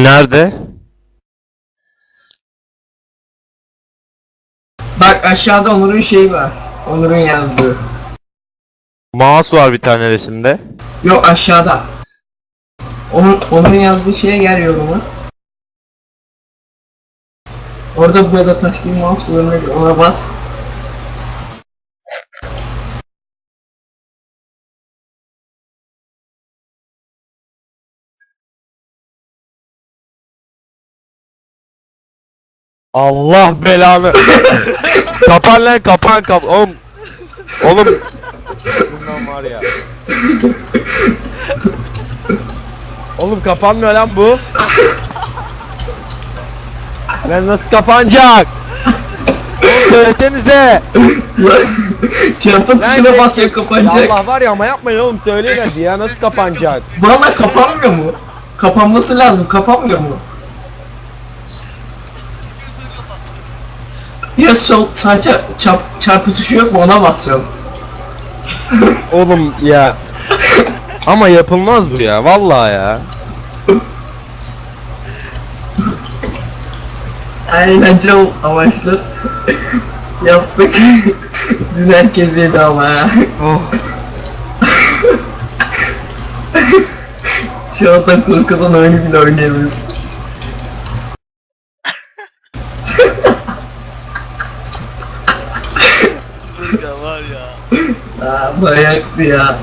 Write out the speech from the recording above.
Nerede? Bak aşağıda Onur'un şeyi var. Onur'un yazdığı. Mouse var bir tane resimde. Yok aşağıda. Onun, onun yazdığı şeye gel yoruma. Orada burada taş gibi mouse görünüyor. Ona bas. Allah belanı. kapan lan kapan kap. Oğlum. Oğlum. Bundan var ya. Oğlum kapanmıyor lan bu. Lan nasıl kapanacak? Söylesenize. Çarpı tuşuna basacak kapanacak. Allah var ya ama yapmayın oğlum söyleyin hadi ya nasıl kapanacak? Valla kapanmıyor mu? Kapanması lazım. Kapanmıyor mu? Ya sol sadece çarp, çarpı tuşu yok mu ona basıyorum. Oğlum ya. Ama yapılmaz bu ya vallahi ya. Eğlenceli amaçlı yaptık. Dün herkes yedi ama ya. Oh. Şu anda korkudan oyunu bile oynayamıyoruz. Ya. Aa bayaktı ya.